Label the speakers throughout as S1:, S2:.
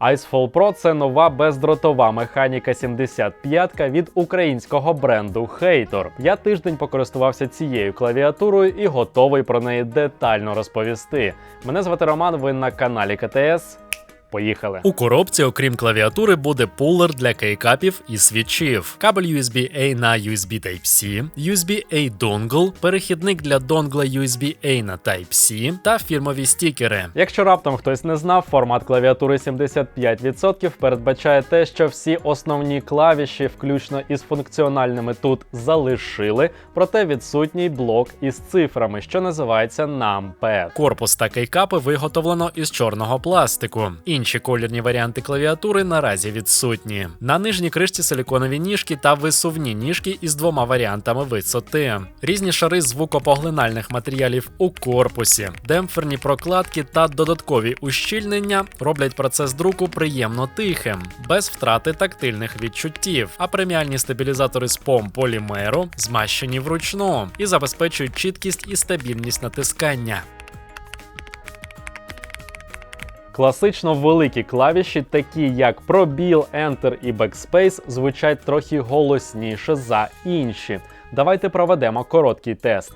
S1: Icefall Pro це нова бездротова механіка 75 від українського бренду Hator. Я тиждень покористувався цією клавіатурою і готовий про неї детально розповісти. Мене звати Роман. Ви на каналі КТС. Поїхали.
S2: У коробці, окрім клавіатури, буде пулер для кейкапів і свічів, кабель USB-A на USB Type-C, USB-A донгл, перехідник для донгла USB-A на Type-C та фірмові стікери.
S1: Якщо раптом хтось не знав, формат клавіатури 75% передбачає те, що всі основні клавіші, включно із функціональними тут, залишили, проте відсутній блок із цифрами, що називається numpad.
S2: Корпус та кейкапи виготовлено із чорного пластику. Інші колірні варіанти клавіатури наразі відсутні. На нижній кришці силіконові ніжки та висувні ніжки із двома варіантами висоти, різні шари звукопоглинальних матеріалів у корпусі, демпферні прокладки та додаткові ущільнення роблять процес друку приємно тихим, без втрати тактильних відчуттів. А преміальні стабілізатори з пом полімеру змащені вручну і забезпечують чіткість і стабільність натискання.
S1: Класично великі клавіші, такі як пробіл, Enter і Backspace, звучать трохи голосніше за інші. Давайте проведемо короткий тест.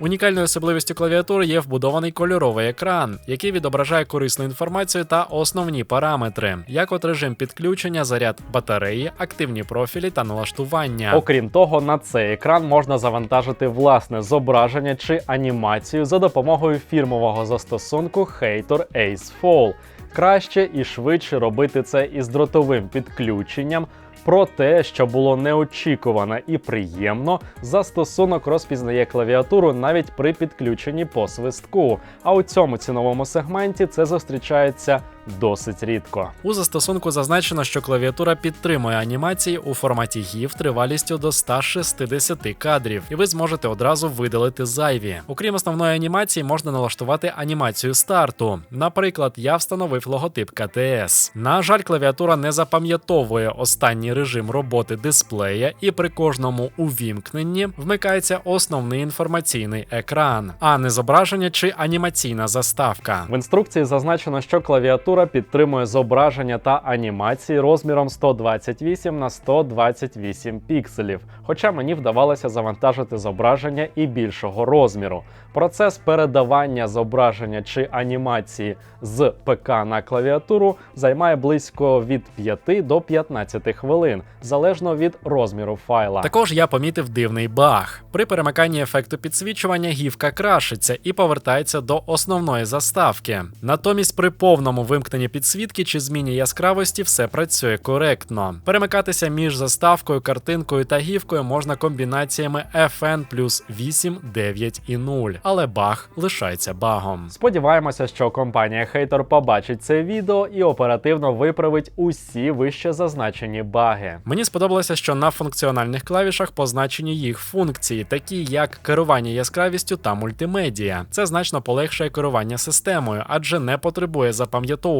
S2: Унікальною особливістю клавіатури є вбудований кольоровий екран, який відображає корисну інформацію та основні параметри, як от режим підключення, заряд батареї, активні профілі та налаштування.
S1: Окрім того, на цей екран можна завантажити власне зображення чи анімацію за допомогою фірмового застосунку Hator Ace Fall. Краще і швидше робити це із дротовим підключенням. Проте, що було неочікувано і приємно, застосунок розпізнає клавіатуру навіть при підключенні по свистку. А у цьому ціновому сегменті це зустрічається досить рідко.
S2: У застосунку зазначено, що клавіатура підтримує анімації у форматі GIF тривалістю до 160 кадрів, і ви зможете одразу видалити зайві. Окрім основної анімації, можна налаштувати анімацію старту. Наприклад, я встановив логотип КТС. На жаль, клавіатура не запам'ятовує останній режим роботи дисплея, і при кожному увімкненні вмикається основний інформаційний екран, а не зображення чи анімаційна заставка.
S1: В інструкції зазначено, що клавіатура підтримує зображення та анімації розміром 128 на 128 пікселів. Хоча мені вдавалося завантажити зображення і більшого розміру. Процес передавання зображення чи анімації з ПК на клавіатуру займає близько від 5 до 15 хвилин, залежно від розміру файла.
S2: Також я помітив дивний баг. При перемиканні ефекту підсвічування гівка крашиться і повертається до основної заставки. Натомість при повному вимкненні підсвітки чи зміні яскравості все працює коректно. Перемикатися між заставкою, картинкою та гівкою можна комбінаціями FN плюс 8, 9 і 0, але баг лишається багом.
S1: Сподіваємося, що компанія Hater побачить це відео і оперативно виправить усі вище зазначені баги.
S2: Мені сподобалося, що на функціональних клавішах позначені їх функції, такі як керування яскравістю та мультимедія. Це значно полегшує керування системою, адже не потребує запам'ятовування.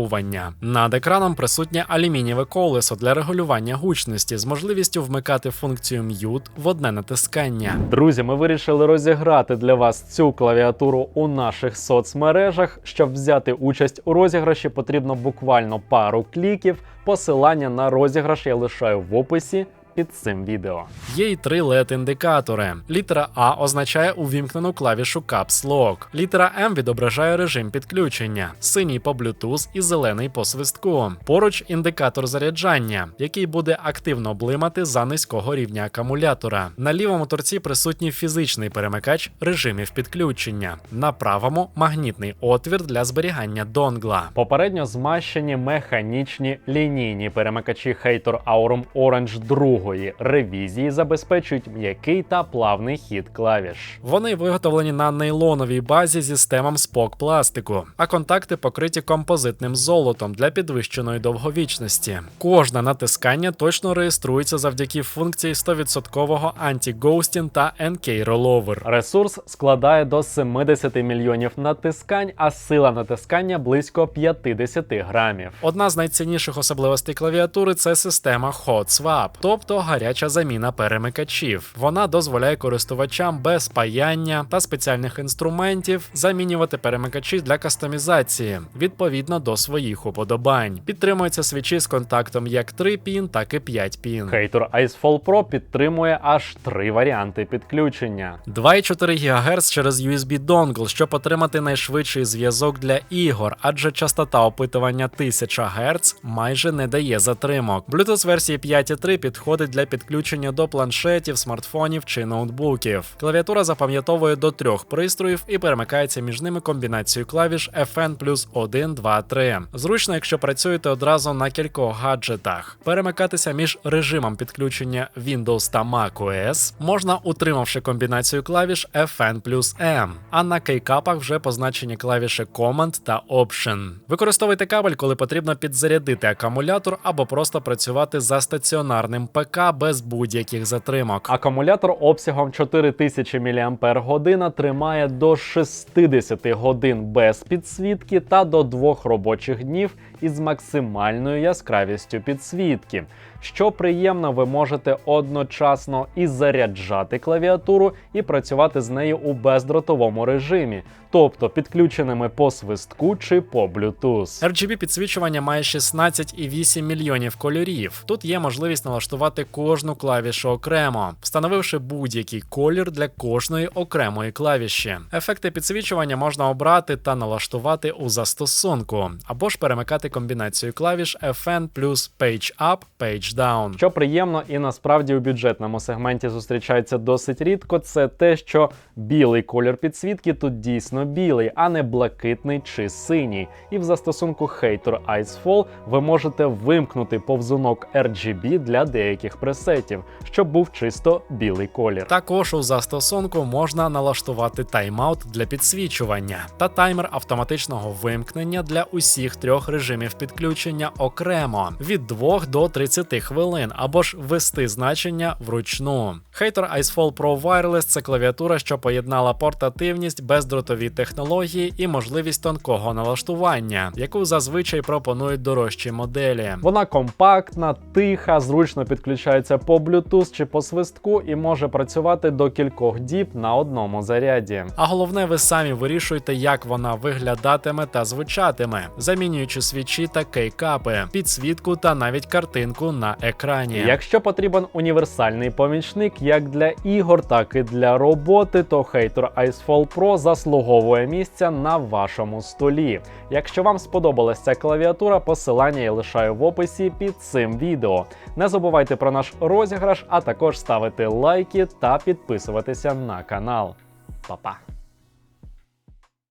S2: Над екраном присутнє алюмінієве колесо для регулювання гучності з можливістю вмикати функцію м'ют в одне натискання.
S1: Друзі, ми вирішили розіграти для вас цю клавіатуру у наших соцмережах. Щоб взяти участь у розіграші, потрібно буквально пару кліків. Посилання на розіграш я лишаю в описі під цим відео.
S2: Є й три LED-індикатори. Літера А означає увімкнену клавішу Caps Lock. Літера М відображає режим підключення, синій по Bluetooth і зелений по свистку. Поруч індикатор заряджання, який буде активно блимати за низького рівня акумулятора. На лівому торці присутній фізичний перемикач режимів підключення. На правому магнітний отвір для зберігання донгла.
S1: Попередньо змащені механічні лінійні перемикачі Hator Aurum Orange 2 ревізії забезпечують м'який та плавний хід клавіш.
S2: Вони виготовлені на нейлоновій базі зі стемом спок пластику, а контакти покриті композитним золотом для підвищеної довговічності. Кожне натискання точно реєструється завдяки функції 100% анті-гоустін та NK Rollover.
S1: Ресурс складає до 70 мільйонів натискань, а сила натискання близько 50 грамів.
S2: Одна з найцінніших особливостей клавіатури це система Hot Swap, тобто то гаряча заміна перемикачів. Вона дозволяє користувачам без паяння та спеціальних інструментів замінювати перемикачі для кастомізації відповідно до своїх уподобань. Підтримуються свічі з контактом як 3 пін, так і 5 пін.
S1: Hater Icefall Pro підтримує аж три варіанти підключення.
S2: 2,4 ГГц через USB донгл, щоб отримати найшвидший зв'язок для ігор, адже частота опитування 1000 Гц майже не дає затримок. Bluetooth версії 5.3 підходить для підключення до планшетів, смартфонів чи ноутбуків. Клавіатура запам'ятовує до трьох пристроїв і перемикається між ними комбінацією клавіш FN плюс 1, 2, 3. Зручно, якщо працюєте одразу на кількох гаджетах. Перемикатися між режимом підключення Windows та macOS можна, утримавши комбінацію клавіш FN плюс M, а на кейкапах вже позначені клавіші Command та Option. Використовуйте кабель, коли потрібно підзарядити акумулятор або просто працювати за стаціонарним ПК без будь-яких затримок.
S1: Акумулятор обсягом 4000 мАч тримає до 60 годин без підсвітки та до двох робочих днів із максимальною яскравістю підсвітки. Що приємно, ви можете одночасно і заряджати клавіатуру, і працювати з нею у бездротовому режимі, тобто підключеними по свистку чи по Bluetooth.
S2: RGB підсвічування має 16,8 мільйонів кольорів. Тут є можливість налаштувати кожну клавішу окремо, встановивши будь-який колір для кожної окремої клавіші. Ефекти підсвічування можна обрати та налаштувати у застосунку, або ж перемикати комбінацію клавіш FN плюс Page Up, Page Down.
S1: Що приємно і насправді у бюджетному сегменті зустрічається досить рідко, це те, що білий колір підсвітки тут дійсно білий, а не блакитний чи синій. І в застосунку Hater Icefall ви можете вимкнути повзунок RGB для деяких пресетів, щоб був чисто білий колір.
S2: Також у застосунку можна налаштувати тайм-аут для підсвічування та таймер автоматичного вимкнення для усіх трьох режимів підключення окремо від 2 до 30 хвилин, або ж ввести значення вручну. Hater Icefall Pro Wireless це клавіатура, що поєднала портативність, бездротові технології і можливість тонкого налаштування, яку зазвичай пропонують дорожчі моделі.
S1: Вона компактна, тиха, зручно підключається по Bluetooth чи по свистку і може працювати до кількох діб на одному заряді.
S2: А головне, ви самі вирішуєте, як вона виглядатиме та звучатиме, замінюючи свічі та кейкапи, підсвітку та навіть картинку на екрані.
S1: Якщо потрібен універсальний помічник як для ігор, так і для роботи, то Hater Icefall Pro заслуговує місця на вашому столі. Якщо вам сподобалась ця клавіатура, посилання я лишаю в описі під цим відео. Не забувайте про наш розіграш, а також ставити лайки та підписуватися на канал. Па-па!